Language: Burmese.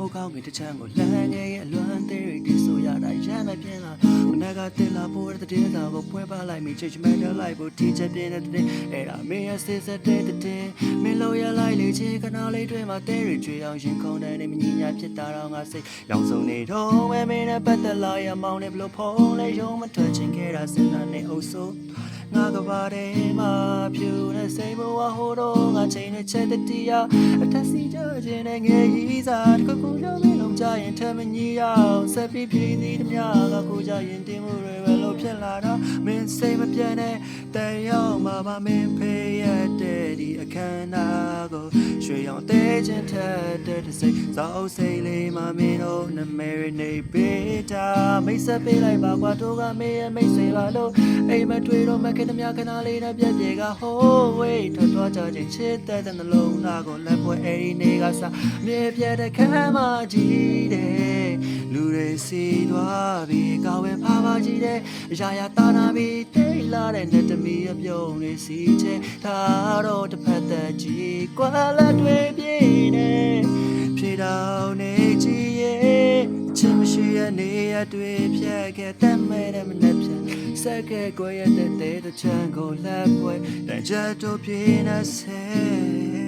ဟိုကောင်းကင်တစ်ချမ်းကိုလမ်းငယ်ရဲ့အလွမ်းသေးတွေဆိုရတာရမ်းမပြင်းလာမန က်ကတင်လာဖို့တဲ့တဲ့သာကိုပွဲပါလိုက်မိချစ်ချမန်တယ်လိုက်ဖို့တီချက်ပြင်းတဲ့တဲ့အဲ့ဒါမင်းရဲ့စစ်စစ်တဲ့တဲ့မင်းလို့ရလိုက်လေချေခဏလေးတွင်မှာတဲတွေကြွေအောင်ရင်ခုန်တဲ့နေမညီညာဖြစ်တာတော့ငါစိတ်ရောင်စုံနေတော့ဝဲမင်းနဲ့ပတ်သက်လာရမောင်းနေဘလို့ဖုံးလဲရုံမထွက်ချင်ခဲ့တာစဉ်းစားနေအုပ်စိုးငါကဘာထဲမှာဖြူတဲ့စိတ်ဘဝဟိုတော့ငါချိန်နဲ့ချက်တတရားအထက်စီကြခြင်းနဲ့ငယ်ကြီးစားတစ်ခုခုလုံးမလုံးကြ ရင်ထမကြီးအောင်ဆက်ပြီးပြည်သည်တမျှကကိုကြရင်တင်မှုတွေပဲလို့ဖြစ်လာတော့မင်းစိတ်မပြတ်နဲ့တန်ရောက်မှာပါမင်းဖေးရတဲ့ ဒီအခမ်းအနားကိုရွှေရောင်တဲခြင်းထက်တဲ့စိတ်ဇောက်စိတ်လေးမှမင်းတို့နမဲရနေပေးတာမိတ်ဆက်ပေးလိုက်ပါကွာတို့ကမေးရမိတ်ဆွေလာလို့အိမ်မတွေ့တော့မခင်တမခဏလေးနဲ့ပြက်ပြေကဟိုးဝေးထွက်သွားကြခြင်းချစ်တဲ့တဲ့နှလုံးသားကိုလက်ပွဲအဲ့ဒီနေကစားမြေပြတ်တဲ့ခမ်းမကြီးတဲ့လူတွေစီ သွားပြီးကောင်းပဲဖားပါကြီးတဲ့အရာရာတာနာပြီးတိတ်လာတဲ့နဲ့တမီအပြုံးတွေစီချဲဒါတော့တစ်ဖက်သက်ကြီးကွာလက်တွေပြေးနေဖြေတောင်းနေကြည့်ရဲ့ချင်မရှိရဲ့နေရတွေ့ဖြတ်ခဲ့တတ်မဲ့တဲ့မနေ့ဖြတ်ဆက်ကဲကိုရတဲ့တဲ့ချမ်းကိုလက်ပွဲတန်ချက်တို့ပြင်းနေစေ